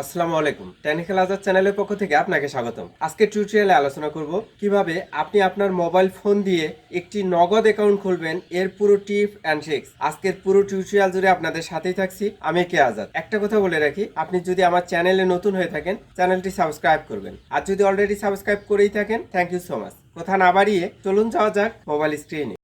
আসসালামু আলাইকুম। টেকনিক্যাল আজাদ চ্যানেলের পক্ষ থেকে আপনাকে স্বাগতম। আজকে টিউটোরিয়ালে আলোচনা করব কীভাবে আপনি আপনার মোবাইল ফোন দিয়ে একটি নগদ অ্যাকাউন্ট খুলবেন, এর পুরো টিপ অ্যান্ড ট্রিক্স আজকের পুরো টিউটোরিয়াল জুড়ে আপনাদের সাথেই থাকছি, আমি কে আজাদ। একটা কথা বলে রাখি, আপনি যদি আমার চ্যানেলে নতুন হয়ে থাকেন, চ্যানেলটি সাবস্ক্রাইব করবেন। আর যদি অলরেডি সাবস্ক্রাইব করেই থাকেন থ্যাংক ইউ সো মাচ কথা না বাড়িয়ে চলুন যাওয়া যাক মোবাইল স্ক্রিনে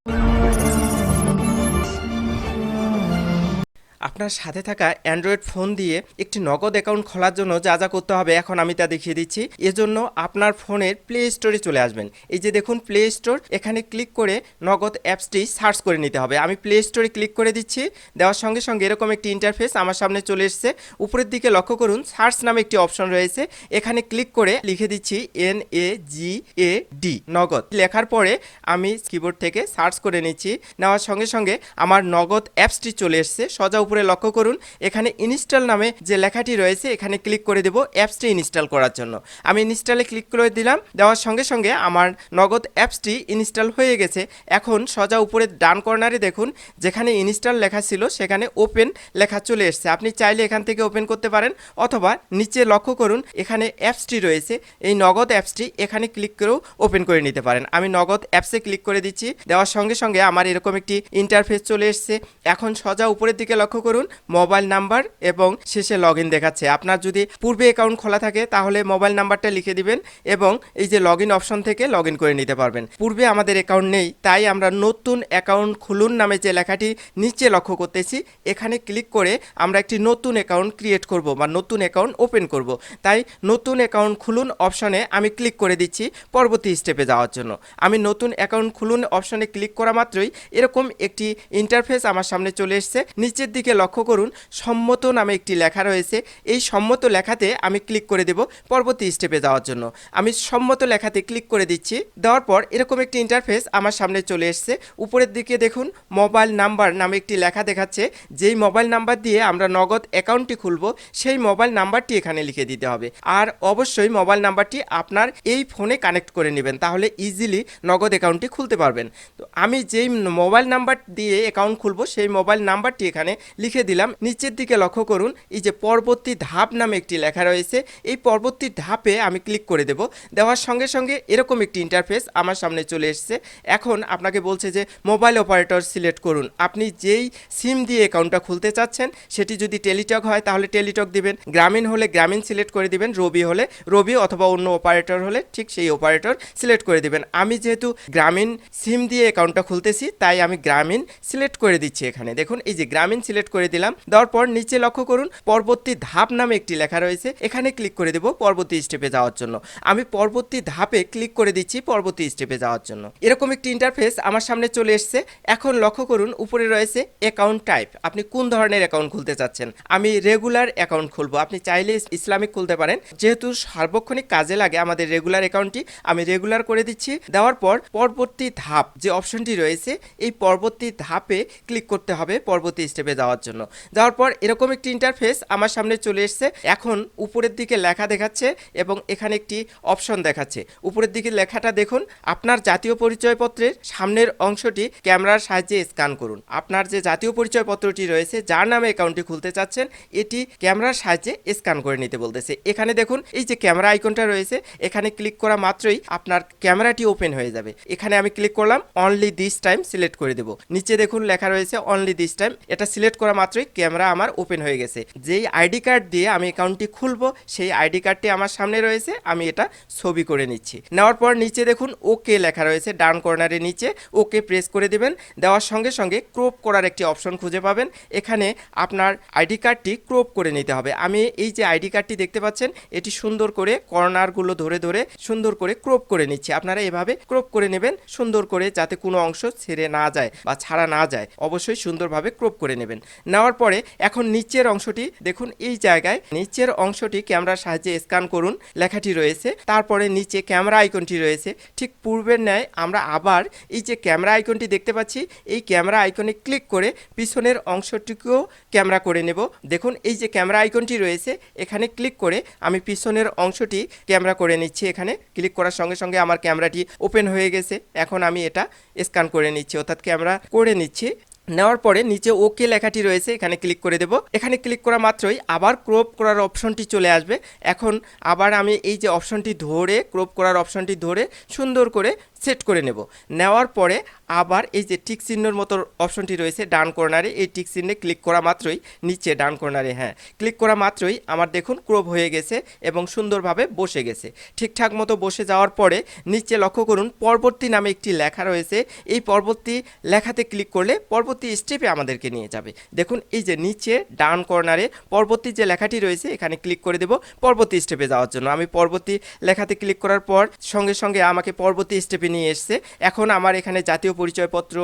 আপনার সাথে থাকা অ্যান্ড্রয়েড ফোন দিয়ে একটি নগদ অ্যাকাউন্ট খোলার জন্য যা যা করতে হবে, এখন আমি তা দেখিয়ে দিচ্ছি। এজন্য আপনার ফোনের প্লে স্টোরে চলে আসবেন। এই যে দেখুন প্লে স্টোর এখানে ক্লিক করে নগদ অ্যাপসটি সার্চ করে নিতে হবে। আমি প্লে স্টোরে ক্লিক করে দিচ্ছি। দেওয়ার সঙ্গে সঙ্গে এরকম একটি ইন্টারফেস আমার সামনে চলে এসেছে। উপরের দিকে লক্ষ্য করুন, সার্চ নামে একটি অপশন রয়েছে। এখানে ক্লিক করে লিখে দিচ্ছি N A G A D নগদ। লেখার পরে আমি কিবোর্ড থেকে সার্চ করে নিচ্ছি। নেওয়ার সঙ্গে সঙ্গে আমার নগদ অ্যাপসটি চলে এসেছে। সোজা উপরে লক্ষ্য করুন, এখানে ইনস্টল নামে যে লেখাটি রয়েছে, এখানে ক্লিক করে দেবো অ্যাপসটি ইনস্টল করার জন্য। আমি ইনস্টলে ক্লিক করে দিলাম, দেওয়ার সঙ্গে সঙ্গে আমার নগদ অ্যাপসটি ইনস্টল হয়ে গেছে। এখন সোজা উপরে ডান কর্নারে দেখুন, যেখানে ইনস্টল লেখা ছিল, সেখানে ওপেন লেখা চলে এসেছে। আপনি চাইলে এখান থেকে ওপেন করতে পারেন, অথবা নিচে লক্ষ্য করুন, এখানে অ্যাপসটি রয়েছে, এই নগদ অ্যাপসটি এখানে ক্লিক করেও ওপেন করে নিতে পারেন। আমি নগদ অ্যাপসে ক্লিক করে দিচ্ছি, দেওয়ার সঙ্গে সঙ্গে আমার এরকম একটি ইন্টারফেস চলে এসেছে। এখন সোজা উপরের দিকে লক্ষ্য করুন মোবাইল নাম্বার এবং শেষে লগ ইন দেখাচ্ছে। আপনার যদি পূর্বে অ্যাকাউন্ট খোলা থাকে, তাহলে মোবাইল নাম্বারটা লিখে দিবেন এবং এই যে লগ অপশন থেকে লগ করে নিতে পারবেন। পূর্বে আমাদের অ্যাকাউন্ট নেই, তাই আমরা নতুন অ্যাকাউন্ট খুলুন নামে যে লেখাটি নিচে লক্ষ্য করতেছি, এখানে ক্লিক করে আমরা একটি নতুন অ্যাকাউন্ট ক্রিয়েট করব বা নতুন অ্যাকাউন্ট ওপেন করব। তাই নতুন অ্যাকাউন্ট খুলুন অপশনে আমি ক্লিক করে দিচ্ছি পরবর্তী স্টেপে যাওয়ার জন্য। আমি নতুন অ্যাকাউন্ট খুলুন অপশনে ক্লিক করা মাত্রই এরকম একটি ইন্টারফেস আমার সামনে চলে এসেছে। নিচের দিকে লক্ষ্য করুন, সম্মত নামে একটি লেখা রয়েছে। এই সম্মত লেখাতে আমি ক্লিক করে দেব পরবর্তী স্টেপে যাওয়ার জন্য। আমি সম্মত লেখাতে ক্লিক করে দিচ্ছি। দেওয়ার পর এরকম একটি ইন্টারফেস আমার সামনে চলে এসেছে। উপরের দিকে দেখুন মোবাইল নাম্বার নামে একটি লেখা দেখাচ্ছে। যেই মোবাইল নাম্বার দিয়ে আমরা নগদ অ্যাকাউন্টটি খুলব, সেই মোবাইল নাম্বারটি এখানে লিখে দিতে হবে। আর অবশ্যই মোবাইল নাম্বারটি আপনার এই ফোনে কানেক্ট করে নেবেন, তাহলে ইজিলি নগদ অ্যাকাউন্টটি খুলতে পারবেন। তো আমি যেই মোবাইল নাম্বার দিয়ে অ্যাকাউন্ট খুলব, সেই মোবাইল নাম্বারটি এখানে লিখে দিলাম। নিচের দিকে লক্ষ্য করুন, এই যে পরবর্তী ধাপ নামে একটি লেখা রয়েছে। এই পরবর্তী ধাপে আমি ক্লিক করে দেব। দেওয়ার সঙ্গে সঙ্গে এরকম একটি ইন্টারফেস আমার সামনে চলে এসেছে। এখন আপনাকে বলছে যে মোবাইল অপারেটর সিলেক্ট করুন। আপনি যেই সিম দিয়ে অ্যাকাউন্টটা খুলতে চাচ্ছেন, সেটি যদি টেলিটক হয়, তাহলে টেলিটক দিবেন। গ্রামীণ হলে গ্রামীণ সিলেক্ট করে দিবেন রবি হলে রবি অথবা অন্য অপারেটর হলে ঠিক সেই অপারেটর সিলেক্ট করে দিবেন। আমি যেহেতু গ্রামীণ সিম দিয়ে অ্যাকাউন্টটা খুলতেছি, তাই আমি গ্রামীণ সিলেক্ট করে দিচ্ছি এখানে। দেখুন, এই যে গ্রামীণ সিলেক্ট করে দিলাম। দেওয়ার পর নিচে লক্ষ্য করুন, পরবর্তী ধাপ নামে একটি লেখা রয়েছে। এখানে ক্লিক করে দেব পরবর্তী স্টেপে যাওয়ার জন্য। আমি পরবর্তী ধাপে ক্লিক করে দিচ্ছি পরবর্তী স্টেপে যাওয়ার জন্য। এরকম একটি ইন্টারফেস আমার সামনে চলে এসেছে। এখন লক্ষ্য করুন, উপরে রয়েছে অ্যাকাউন্ট টাইপ আপনি কোন ধরনের অ্যাকাউন্ট খুলতে চাচ্ছেন? আমি রেগুলার অ্যাকাউন্ট খুলবো। আপনি চাইলে ইসলামিক খুলতে পারেন। যেহেতু সার্বক্ষণিক কাজে লাগে আমাদের রেগুলার অ্যাকাউন্টটি আমি রেগুলার করে দিচ্ছি। দেওয়ার পর পরবর্তী ধাপ যে অপশনটি রয়েছে, এই পরবর্তী ধাপে ক্লিক করতে হবে পরবর্তী স্টেপে যাওয়ার জন্য। যাওয়ার পর এরকম একটি ইন্টারফেস আমার সামনে চলে এসেছে। এখন উপরের দিকে লেখা দেখাচ্ছে এবং এখানে একটি অপশন দেখাচ্ছে। উপরের দিকে লেখাটা দেখুন। আপনার জাতীয় পরিচয়পত্রের সামনের অংশটি ক্যামেরার সাহায্যে স্ক্যান করুন। আপনার যে জাতীয় পরিচয়পত্রটি রয়েছে, যার নামে অ্যাকাউন্টটি খুলতে চাচ্ছেন, এটি ক্যামেরার সাহায্যে স্ক্যান করে নিতে বলতেছে। এখানে দেখুন, এই যে ক্যামেরা আইকনটা রয়েছে, এখানে ক্লিক করা মাত্রই আপনার ক্যামেরাটি ওপেন হয়ে যাবে। এখানে আমি ক্লিক করলাম অনলি দিস টাইম সিলেক্ট করে দেবো। নিচে দেখুন লেখা রয়েছে অনলি দিস টাইম এটা সিলেক্ট করা মাত্রই ক্যামেরা আমার ওপেন হয়ে গেছে। যেই আইডি কার্ড দিয়ে আমি অ্যাকাউন্টটি খুলবো, সেই আইডি কার্ডটি আমার সামনে রয়েছে, আমি এটা ছবি করে নিচ্ছি। নেওয়ার পর নিচে দেখুন ওকে লেখা রয়েছে, ডান কর্নারের নিচে ওকে প্রেস করে দেবেন। দেওয়ার সঙ্গে সঙ্গে ক্রপ করার একটি অপশন খুঁজে পাবেন। এখানে আপনার আইডি কার্ডটি ক্রপ করে নিতে হবে। আমি এই যে আইডি কার্ডটি দেখতে পাচ্ছেন, এটি সুন্দর করে কর্নারগুলো ধরে ধরে সুন্দর করে ক্রপ করে নিচ্ছি। আপনারা এভাবে ক্রপ করে নেবেন, সুন্দর করে যাতে কোনো অংশ ছেড়ে না যায় বা ছাড়া না যায়, অবশ্যই সুন্দরভাবে ক্রপ করে নেবেন। নেওয়ার পরে এখন নিচের অংশটি দেখুন, এই জায়গায় নিচের অংশটি ক্যামেরার সাহায্যে স্ক্যান করুন, লেখাটি রয়েছে। তারপরে নিচে ক্যামেরা আইকনটি রয়েছে। ঠিক পূর্বের ন্যায় আমরা আবার এই যে ক্যামেরা আইকনটি দেখতে পাচ্ছি, এই ক্যামেরা আইকনে ক্লিক করে পিছনের অংশটিকেও ক্যামেরা করে নেব। দেখুন, এই যে ক্যামেরা আইকনটি রয়েছে, এখানে ক্লিক করে আমি পিছনের অংশটি ক্যামেরা করে নিচ্ছি। এখানে ক্লিক করার সঙ্গে সঙ্গে আমার ক্যামেরাটি ওপেন হয়ে গেছে। এখন আমি এটা স্ক্যান করে নিচ্ছি, অর্থাৎ ক্যামেরা করে নিচ্ছি। নেওয়ার পরে নিচে ওকে লেখাটি রয়েছে, এখানে ক্লিক করে দেব। এখানে ক্লিক করা মাত্রই আবার ক্রপ করার অপশনটি চলে আসবে। এখন আবার আমি এই যে অপশনটি ধরে ক্রপ করার অপশনটি ধরে সুন্দর করে সেট করে নেব। নেওয়ার পরে আবার এই যে টিক চিহ্নর মতো অপশনটি রয়েছে ডান কর্নারে, এই টিক চিহ্নে ক্লিক করা মাত্রই নিচে ডান কর্নারে হ্যাঁ ক্লিক করা মাত্রই আমার দেখুন ক্রপ হয়ে গেছে এবং সুন্দরভাবে বসে গেছে। ঠিকঠাক মতো বসে যাওয়ার পরে নিচে লক্ষ্য করুন পরবর্তী নামে একটি লেখা রয়েছে। এই পরবর্তী লেখাতে ক্লিক করলে পরবর্তী স্টেপে আমাদেরকে নিয়ে যাবে। দেখুন এই যে নিচে ডান কর্নারে পরবর্তী যে লেখাটি রয়েছে, এখানে ক্লিক করে দেব পরবর্তী স্টেপে যাওয়ার জন্য। আমি পরবর্তী লেখাতে ক্লিক করার পর সঙ্গে সঙ্গে আমাকে পরবর্তী স্টেপে নিয়ে এসছে। এখন আমার এখানে জাতীয় পরিচয়পত্র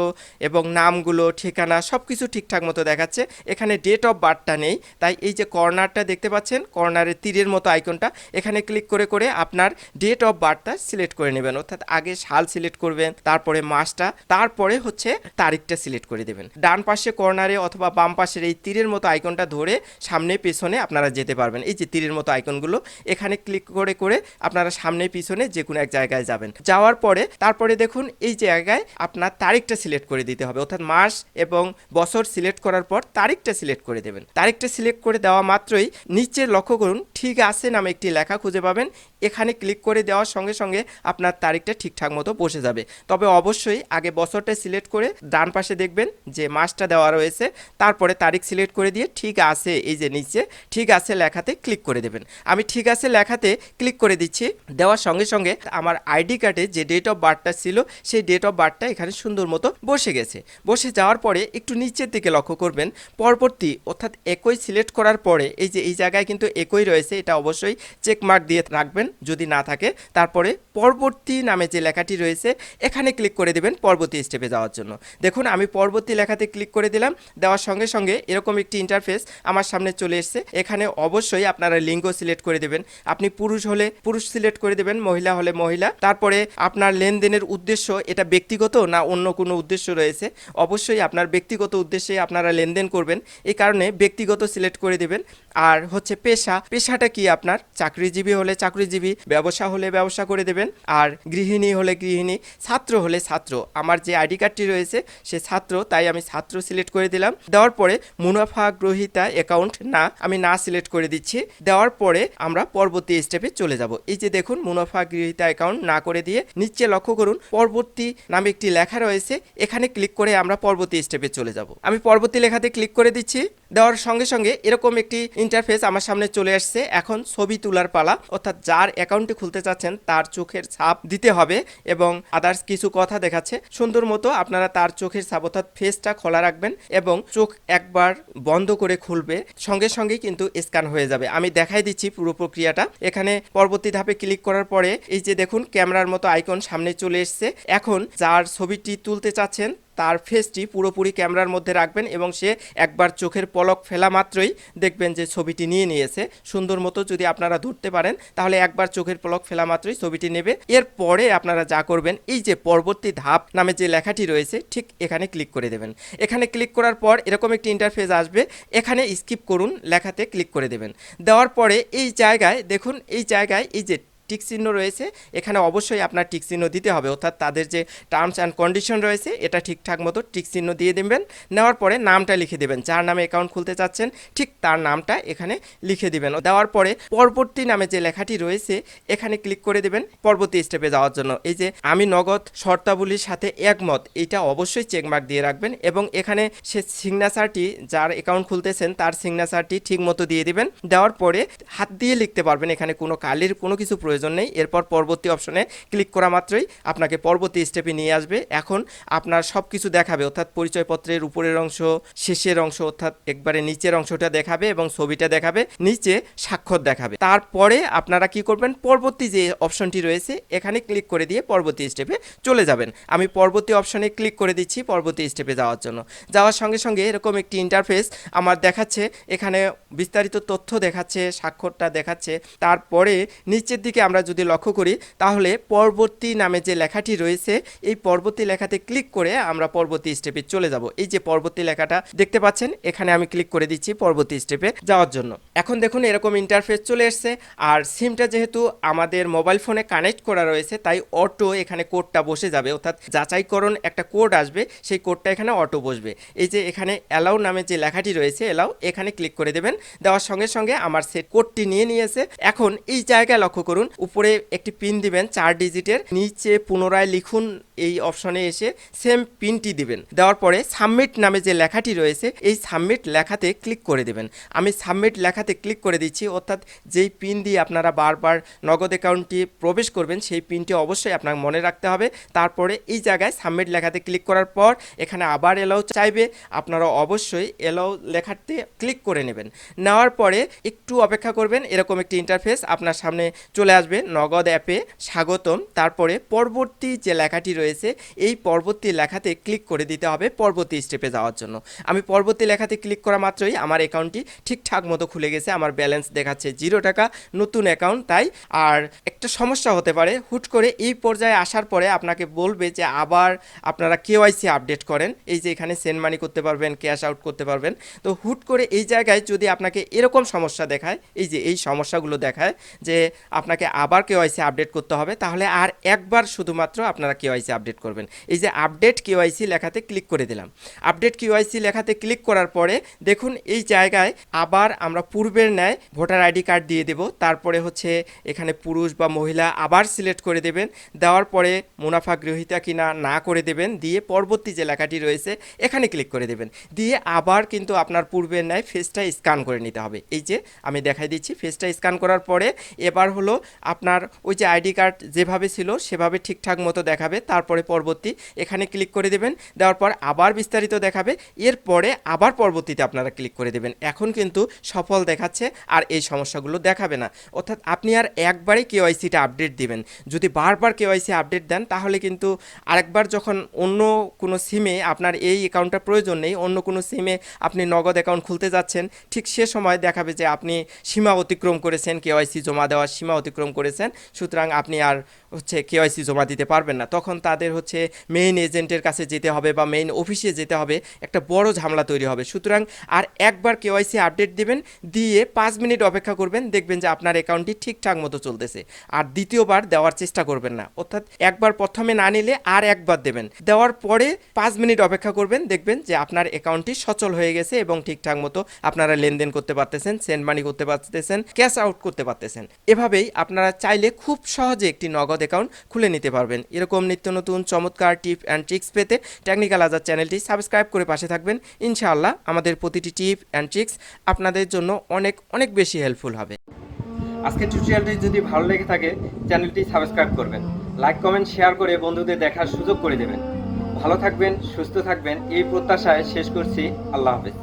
এবং নামগুলো, ঠিকানা সব কিছু ঠিকঠাক মতো দেখাচ্ছে। এখানে ডেট অফ বার্থটা নেই। তাই এই যে কর্নারটা দেখতে পাচ্ছেন কর্নারের তীরের মতো আইকনটা এখানে ক্লিক করে করে আপনার ডেট অফ বার্থটা সিলেক্ট করে নেবেন। অর্থাৎ আগে সাল সিলেক্ট করবেন, তারপরে মাসটা, তারপরে হচ্ছে তারিখটা সিলেক্ট করে দেবেন। ডান পাশে কর্নারে অথবা বাম পাশের এই তীরের মতো আইকনটা ধরে সামনে পেছনে আপনারা যেতে পারবেন। এই যে তীরের মতো আইকনগুলো এখানে ক্লিক করে করে আপনারা সামনে, পিছনে যে কোনো এক জায়গায় যাবেন। যাওয়ার পরে তারপরে দেখুন এই জায়গায় আপনার তারিখটা সিলেক্ট করে দিতে হবে। অর্থাৎ মাস এবং বছর সিলেক্ট করার পর তারিখটা সিলেক্ট করে দেবেন। তারিখটা সিলেক্ট করে দেওয়া মাত্রই নিচে লক্ষ্য করুন, ঠিক আছে নামে একটি লেখা খুঁজে পাবেন। এখানে ক্লিক করে দেওয়ার সঙ্গে সঙ্গে আপনার তারিখটা ঠিকঠাক মতো বসে যাবে। তবে অবশ্যই আগে বছরটা সিলেক্ট করে ডান পাশে দেখবেন যে মাসটা দেওয়া রয়েছে, তারপরে তারিখ সিলেক্ট করে দিয়ে ঠিক আছে, এই যে নিচে, ঠিক আছে লেখাতে ক্লিক করে দেবেন। আমি ঠিক আছে লেখাতে ক্লিক করে দিচ্ছি, দেওয়ার সঙ্গে সঙ্গে আমার আইডি কার্ডে যে ডেট অফ বার্থটা ছিল, সেই ডেট অফ বার্থটা এখানে সুন্দর মতো বসে গেছে। বসে যাওয়ার পরে একটু নিচের দিকে লক্ষ্য করবেন, পরবর্তী অর্থাৎ একই সিলেক্ট করার পরে এই যে এই জায়গায় কিন্তু একই রয়েছে, এটা অবশ্যই চেক মার্ক দিয়ে রাখবেন। যদি না থাকে, তারপরে পরবর্তী নামে যে লেখাটি রয়েছে, এখানে ক্লিক করে দেবেন পরবর্তী স্টেপে যাওয়ার জন্য। দেখুন, আমি পরবর্তী লেখাতে ক্লিক করে দিলাম, দেওয়ার সঙ্গে সঙ্গে এরকম একটি ইন্টারফেস আমার সামনে চলে এসছে। এখানে অবশ্যই আপনারা লিঙ্গ সিলেক্ট করে দেবেন। আপনি পুরুষ হলে পুরুষ সিলেক্ট করে দেবেন, মহিলা হলে মহিলা। তারপরে আপনার লেনদেনের উদ্দেশ্য, এটা ব্যক্তিগত না অন্য কোনো উদ্দেশ্য রয়েছে? অবশ্যই আপনার ব্যক্তিগত উদ্দেশ্যে আপনারা লেনদেন করবেন। এই কারণে ব্যক্তিগত সিলেক্ট করে দেবেন। আর হচ্ছে পেশা, পেশাটা কি আপনার? চাকরিজীবী হলে চাকরিজীবী ব্যবসা হলে ব্যবসা করে দেবেন আর গৃহিণী হলে গৃহিণী, ছাত্র হলে ছাত্র। আমার যে আইডি কার্ডটি রয়েছে, সে ছাত্র, তাই আমি ছাত্র সিলেক্ট করে দিলাম। দেওয়ার পরে মুনাফা গ্রহিতা অ্যাকাউন্ট, না, আমি না সিলেক্ট করে দিচ্ছি। দেওয়ার পরে আমরা পরবর্তী স্টেপে চলে যাব। এই যে দেখুন, মুনাফা গৃহীতা অ্যাকাউন্ট না করে দিয়ে নিচে লক্ষ্য করুন, পরবর্তী নামে একটি লেখা রয়েছে। এখানে ক্লিক করে আমরা পরবর্তী স্টেপে চলে যাব। আমি পরবর্তী লেখাতে ক্লিক করে দিচ্ছি। দেওয়ার সঙ্গে সঙ্গে এরকম একটি ইন্টারফেস আমার সামনে চলে আসছে। এখন ছবি তোলার পালা, অর্থাৎ যার অ্যাকাউন্টটি খুলতে চাচ্ছেন, তার চোখের ছাপ দিতে হবে এবং আদার্স কিছু কথা দেখাচ্ছে। সুন্দর মতো আপনারা তার চোখের ছাপ অর্থাৎ ফেসটা খোলা রাখবেন এবং চোখ একবার বন্ধ করে খুলবে, সঙ্গে সঙ্গে কিন্তু স্ক্যান হয়ে যাবে। আমি দেখাই দিচ্ছি পুরো প্রক্রিয়াটা। এখানে পরবর্তী ধাপে ক্লিক করার পরে এই যে দেখুন, ক্যামেরার মতো আইকন সামনে চলে এসছে। এখন যার ছবিটি তুলতে চাচ্ছেন তার ফেসটি পুরোপুরি ক্যামেরার মধ্যে রাখবেন এবং সে একবার চোখের পলক ফেলা মাত্রই দেখবেন যে ছবিটি নিয়ে নিয়েছে। সুন্দর মতো যদি আপনারা ধরতে পারেন, তাহলে একবার চোখের পলক ফেলা মাত্রই ছবিটি নেবে। এরপরে আপনারা যা করবেন, এই যে পরবর্তী ধাপ নামে যে লেখাটি রয়েছে, ঠিক এখানে ক্লিক করে দেবেন। এখানে ক্লিক করার পর এরকম একটি ইন্টারফেস আসবে। এখানে স্কিপ করুন, লেখাতে ক্লিক করে দেবেন। দেওয়ার পরে এই জায়গায়, দেখুন, এই জায়গায় এই যে টিক চিহ্ন রয়েছে, এখানে অবশ্যই আপনার টিক চিহ্ন দিতে হবে। অর্থাৎ তাদের যে টার্মস অ্যান্ড কন্ডিশন রয়েছে, এটা ঠিকঠাক মতো টিক চিহ্ন দিয়ে দেবেন। নেওয়ার পরে নামটা লিখে দেবেন। যার নামে অ্যাকাউন্ট খুলতে চাচ্ছেন, ঠিক তার নামটা এখানে লিখে দিবেন। দেওয়ার পরে পরবর্তী নামে যে লেখাটি রয়েছে, এখানে ক্লিক করে দেবেন পরবর্তী স্টেপে যাওয়ার জন্য। এই যে আমি নগদ শর্তাবলীর সাথে একমত, এটা অবশ্যই চেকমার্ক দিয়ে রাখবেন এবং এখানে সে সিগনেচারটি যার অ্যাকাউন্ট খুলতেছেন, তার সিগনেচারটি ঠিক মতো দিয়ে দিবেন। দেওয়ার পরে হাত দিয়ে লিখতে পারবেন। এখানে কোনো কালির কোনো কিছু প্রয়োজন নেই এরপর পরবর্তী অপশনে ক্লিক করা মাত্রই আপনাকে পরবর্তী স্টেপে নিয়ে আসবে। এখন আপনার সব কিছু দেখাবে, অর্থাৎ পরিচয়পত্রের উপরের অংশ, শেষের অংশ, অর্থাৎ একবারে নিচের অংশটা দেখাবে এবং ছবিটা দেখাবে, নিচে স্বাক্ষর দেখাবে। তারপরে আপনারা কি করবেন? পরবর্তী যে অপশনটি রয়েছে, এখানে ক্লিক করে দিয়ে পরবর্তী স্টেপে চলে যাবেন। আমি পরবর্তী অপশনে ক্লিক করে দিচ্ছি পরবর্তী স্টেপে যাওয়ার জন্য। যাওয়ার সঙ্গে সঙ্গে এরকম একটি ইন্টারফেস আমার দেখাচ্ছে, এখানে বিস্তারিত তথ্য দেখাচ্ছে, স্বাক্ষরটা দেখাচ্ছে। তারপরে নিচের দিকে আমরা যদি লক্ষ্য করি, তাহলে পরবর্তী নামে যে লেখাটি রয়েছে, এই পরবর্তী লেখাতে ক্লিক করে আমরা পরবর্তী স্টেপে চলে যাব। এই যে পরবর্তী লেখাটা দেখতে পাচ্ছেন, এখানে আমি ক্লিক করে দিচ্ছি পরবর্তী স্টেপে যাওয়ার জন্য। এখন দেখুন এরকম ইন্টারফেস চলে এসছে, আর সিমটা যেহেতু আমাদের মোবাইল ফোনে কানেক্ট করা রয়েছে, তাই অটো এখানে কোডটা বসে যাবে। অর্থাৎ যাচাইকরণ একটা কোড আসবে, সেই কোডটা এখানে অটো বসবে। এই যে এখানে অ্যালাউ নামে যে লেখাটি রয়েছে অ্যালাউ এখানে ক্লিক করে দেবেন। দেওয়ার সঙ্গে সঙ্গে আমার সেট কোডটি নিয়ে নিয়েছে। এখন এই জায়গায় লক্ষ্য করুন উপরে একটি পিন দিবেন, চার ডিজিটের নিচে পুনরায় লিখুন এই অপশনে এসে সেম পিনটি দিবেন। দেওয়ার পরে সাবমিট নামে যে লেখাটি রয়েছে, এই সাবমিট লেখাতে ক্লিক করে দেবেন। আমি সাবমিট লেখাতে ক্লিক করে দিচ্ছি, অর্থাৎ যেই পিন দিয়ে আপনারা বারবার নগদ অ্যাকাউন্টটি প্রবেশ করবেন, সেই পিনটি অবশ্যই আপনার মনে রাখতে হবে। তারপরে এই জায়গায় সাবমিট লেখাতে ক্লিক করার পর এখানে আবার এলাও চাইবে, আপনারা অবশ্যই এলাও লেখাতে ক্লিক করে নেবেন। নেওয়ার পরে একটু অপেক্ষা করবেন, এরকম একটি ইন্টারফেস আপনার সামনে চলে আসবে, নগদ অ্যাপে স্বাগতম। তারপরে পরবর্তী যে লেখাটি রয়েছে, এই পরবর্তী লেখাতে ক্লিক করে দিতে হবে পরবর্তী স্টেপে যাওয়ার জন্য। আমি পরবর্তী লেখাতে ক্লিক করা মাত্রই আমার অ্যাকাউন্টটি ঠিকঠাক মতো খুলে গেছে, আমার ব্যালেন্স দেখাচ্ছে জিরো টাকা, নতুন অ্যাকাউন্ট তাই। আর একটা সমস্যা হতে পারে, হুট করে এই পর্যায়ে আসার পরে আপনাকে বলবে যে আবার আপনারা কেওয়াইসি আপডেট করেন, এই যে এখানে সেন্ড মানি করতে পারবেন ক্যাশ আউট করতে পারবেন। তো হুট করে এই জায়গায় যদি আপনাকে এরকম সমস্যা দেখায়, এই যে এই সমস্যাগুলো দেখায় যে আপনাকে আবার কেওয়াইসি আপডেট করতে হবে, তাহলে আর একবার শুধুমাত্র আপনারা কেওয়াইসি আপডেট করবেন। এই যে আপডেট কেওয়াইসি লেখাতে ক্লিক করে দিলাম। আপডেট কেওয়াইসি লেখাতে ক্লিক করার পরে দেখুন এই জায়গায় আবার আমরা পূর্বের ন্যায় ভোটার আইডি কার্ড দিয়ে দেব, তারপরে হচ্ছে এখানে পুরুষ বা মহিলা আবার সিলেক্ট করে দেবেন, দেওয়ার পরে মুনাফা গৃহীতা কিনা না করে দেবেন, দিয়ে পরবর্তী যে লেখাটি রয়েছে এখানে ক্লিক করে দেবেন। দিয়ে আবার কিন্তু আপনার পূর্বের ন্যায় ফেসটা স্ক্যান করে নিতে হবে। এই যে আমি দেখাই দিচ্ছি, ফেসটা স্ক্যান করার পরে এবার হলো আপনার ওই যে আইডি কার্ড যেভাবে ছিল, সেভাবে ঠিকঠাক মতো দেখাবে। তারপরে পরবর্তী, এখানে ক্লিক করে দেবেন। দেওয়ার পর আবার বিস্তারিত দেখাবে। এরপরে আবার পরবর্তীতে আপনারা ক্লিক করে দেবেন। এখন কিন্তু সফল দেখাচ্ছে আর এই সমস্যাগুলো দেখাবে না। অর্থাৎ আপনি আর একবারে কেওয়াইসিটা আপডেট দিবেন। যদি বারবার কেওয়াইসি আপডেট দেন, তাহলে কিন্তু আরেকবার যখন অন্য কোনো সিমে আপনার এই অ্যাকাউন্টটা প্রয়োজন নেই, অন্য কোনো সিমে আপনি নগদ অ্যাকাউন্ট খুলতে যাচ্ছেন, ঠিক সে সময় দেখাবে যে আপনি সীমা অতিক্রম করেছেন, কেওয়াইসি জমা দেওয়ার সীমা অতিক্রম করেছেন। সুতরাং আপনি আর হচ্ছে কেওয়াইসি জমা দিতে পারবেন না। তখন তাদের হচ্ছে মেইন এজেন্টের কাছে যেতে হবে বা মেইন অফিসে যেতে হবে। একটা বড় ঝামেলা তৈরি হবে। সুতরাং আর একবার কেওয়াইসি আপডেট দিবেন, দিয়ে পাঁচ মিনিট অপেক্ষা করবেন, দেখবেন যে আপনার অ্যাকাউন্টটি ঠিকঠাক মতো চলতেছে। আর দ্বিতীয়বার দেওয়ার চেষ্টা করবেন না। অর্থাৎ একবার প্রথমে না নিলে আর একবার দেবেন। দেওয়ার পরে পাঁচ মিনিট অপেক্ষা করবেন, দেখবেন যে আপনার অ্যাকাউন্টটি সচল হয়ে গেছে এবং ঠিকঠাক মতো আপনারা লেনদেন করতে পারতেছেন সেন্ড মানি করতে পারতেছেন ক্যাশ আউট করতে পারতেছেন। এভাবেই আপনারা চাইলে খুব সহজে একটি নগদ অ্যাকাউন্ট খুলে নিতে পারবেন। এরকম নিত্য নতুন চমৎকার টিপ অ্যান্ড ট্রিক্স পেতে টেকনিক্যাল আজাদ চ্যানেলটি সাবস্ক্রাইব করে পাশে থাকবেন। ইনশাআল্লাহ আমাদের প্রতিটি টিপ অ্যান্ড ট্রিক্স আপনাদের জন্য অনেক অনেক বেশি হেল্পফুল হবে। আজকের টিউটোরিয়ালটি যদি ভালো লেগে থাকে চ্যানেলটি সাবস্ক্রাইব করবেন। লাইক কমেন্ট শেয়ার করে বন্ধুদের দেখার সুযোগ করে দেবেন। ভালো থাকবেন, সুস্থ থাকবেন, এই প্রত্যাশায় শেষ করছি। আল্লাহ হাফেজ।